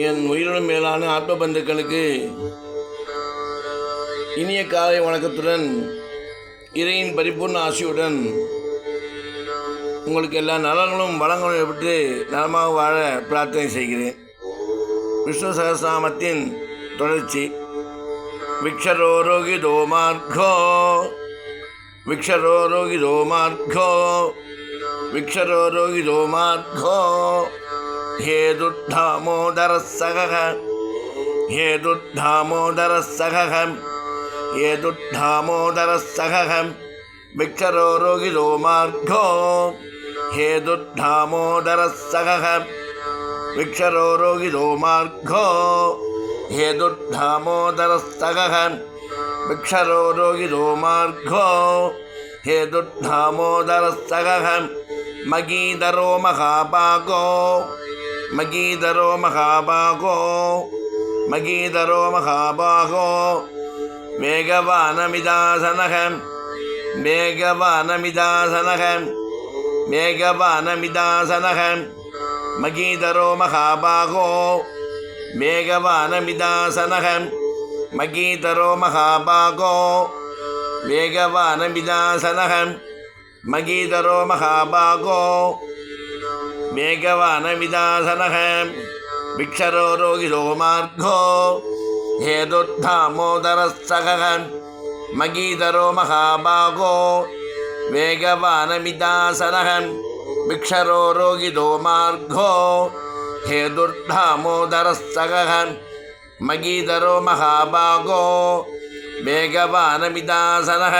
என் உயிரினும் மேலான ஆத்ம பந்துக்களுக்கு இனிய காலை வணக்கத்துடன் இறையின் பரிபூர்ண ஆசியுடன் உங்களுக்கு எல்லா நலங்களும் வளங்களும் பெற்று நலமாக வாழ பிரார்த்தனை செய்கிறேன். விஷ்ணு சகசிரநாமத்தின் தொடர்ச்சி. விக்ஷரோரோகி தோமார்கோ விக்ஷரோரோகி தோமார்கோ விக்ஷரோரோகி தோமார்கோ हे दुद्धामोदर सख हे दुद्धामोदर हेदुद्धामोदरः हे दुद्धामोदर सखः विक्षरो रोगिलो मार्गो हेदुद्धामोदरः सखः विक्षरो रोगिलो मार्गो हेदुद्धामोदरः सखः विक्षरो रोगिलो मार्गो हेदुद्धामोदरः सखः मगीधरो महापाको மகீதரோ மகாபாகோ மகீதரோ மகாபாகோ மேகவானமிதாசனக மேகவானமிதாசனக மேகவானமிதாசனக மகீதரோ மகாபாகோ மேகவானமிதாசனக மகீதரோ மகாபாகோ மேகவானமிதாசனக மகீதரோ மகாபாகோ महाभागो मेघवानमिदासनः भिक्षरोरोगितो मार्गो हेतुर्धामोदरः सखः मगीधरो महाभागो वेगवानमिदासनः भिक्षरोरोगितो मार्गो हेतुर्धामोदरः सखः मगीधरो महाभागो वेगवानमिदासनः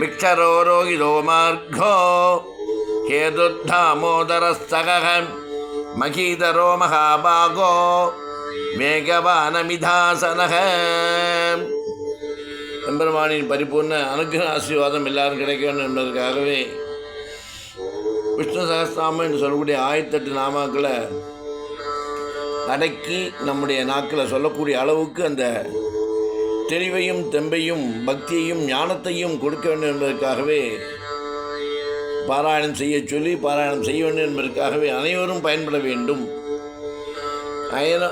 भिक्षरोरोगितो मार्गो हेतुर्धामोदरः सखः महीधरो महाभागो மேகவானமிதாசனக எம்பெருமானின் பரிபூர்ண அனுகிரக ஆசீர்வாதம் எல்லாரும் கிடைக்க வேண்டும் என்பதற்காகவே விஷ்ணு சகஸ்தாமம் என்று சொல்லக்கூடிய ஆயிரத்தெட்டு நாமாக்களை அடக்கி நம்முடைய நாக்கில் சொல்லக்கூடிய அளவுக்கு அந்த தெளிவையும் தெம்பையும் பக்தியையும் ஞானத்தையும் கொடுக்க வேண்டும் என்பதற்காகவே பாராயணம் செய்ய சொல்லி பாராயணம் செய்ய வேண்டும் என்பதற்காகவே அனைவரும் பயன்பட வேண்டும்.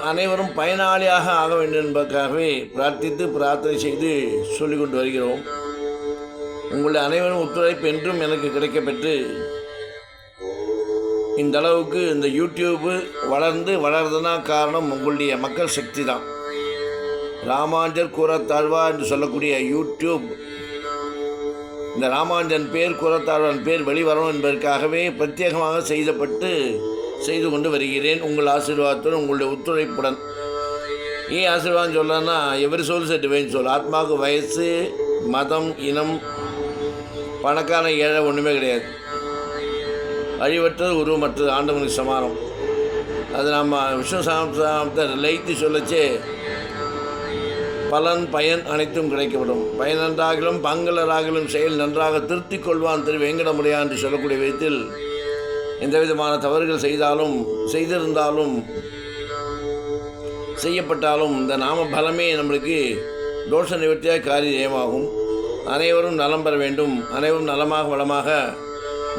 அனைவரும் பயனாளியாக ஆக வேண்டும் என்பதற்காகவே பிரார்த்தித்து பிரார்த்தனை செய்து சொல்லிக் கொண்டு வருகிறோம். உங்களுடைய அனைவரும் ஒத்துழைப்பு என்றும் எனக்கு கிடைக்கப்பெற்று இந்த அளவுக்கு இந்த யூடியூப்பு வளர்ந்து வளர்றதுனா காரணம் உங்களுடைய மக்கள் சக்தி தான். ராமாஞ்சர் கூறத்தாழ்வா என்று சொல்லக்கூடிய யூடியூப் இந்த ராமானுஜன் பேர் குரத்தாழ்வன் பேர் வெளிவரணும் என்பதற்காகவே பிரத்யேகமாக செய்தப்பட்டு செய்து கொண்டு வருகிறேன். உங்கள் ஆசீர்வாதத்துடன் உங்களுடைய ஒத்துழைப்புடன். ஏன் ஆசீர்வாதம் சொல்லனா எவரி சொல் செட்டு சொல் ஆத்மாவுக்கு வயசு மதம் இனம் பணக்கான ஏழை ஒன்றுமே கிடையாது. அழிவற்றது உருவமற்றது ஆண்டவனுக்கு சமானம். அது நம்ம விஷ்ணு சாமத்தை லைத்து சொல்லச்சே பலன் பயன் அனைத்தும் கிடைக்கப்படும். பயன் நன்றாகிலும் பங்களராகிலும் செயல் நன்றாக திருத்திக் கொள்வான் திரு வெங்கடமுடியா என்று சொல்லக்கூடிய விதத்தில் எந்த விதமான தவறுகள் செய்தாலும் செய்திருந்தாலும் செய்யப்பட்டாலும் இந்த நாம பலமே நம்மளுக்கு தோஷ நிவர்த்தியாக காரியமாகும் அனைவரும் நலம் பெற வேண்டும். அனைவரும் நலமாக வளமாக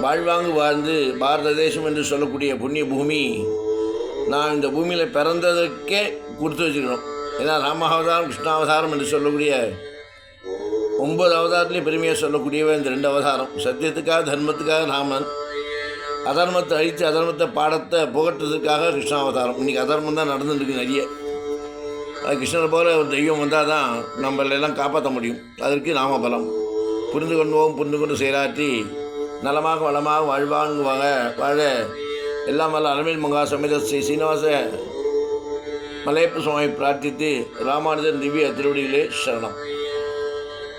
வாழ்வாங்கு வாழ்ந்து பாரத தேசம் என்று சொல்லக்கூடிய புண்ணிய பூமி நான் இந்த பூமியில் பிறந்ததற்கே கொடுத்து வச்சுக்கணும் ஏன்னா ராமாவதாரம் கிருஷ்ணாவதாரம் என்று சொல்லக்கூடிய ஒன்பது அவதாரத்துலேயும் பெருமையாக சொல்லக்கூடியவன் இந்த ரெண்டு அவதாரம். சத்தியத்துக்காக தர்மத்துக்காக ராமன் அதர்மத்தை அழித்து அதர்மத்தை பாடத்தை புகட்டுறதுக்காக கிருஷ்ணாவதாரம் இன்றைக்கி அதர்மம் தான் நடந்துருக்கு நிறைய. அது கிருஷ்ணர் போல ஒரு தெய்வம் வந்தால் தான் நம்மளெல்லாம் காப்பாற்ற முடியும். அதற்கு நாமபலம் புரிந்து கொண்டுவோம் புரிந்து கொண்டு செயலாற்றி நலமாக வளமாக வாழ்வாங்குவாங்க. வாழ எல்லாம் வல்ல அரவிந்த் மங்கா சமேத ஸ்ரீ சீனிவாச மலையப்ப சுவாமி பிரார்த்தித்து ராமானுஜன் திவ்ய திருவடியிலே சரணம்.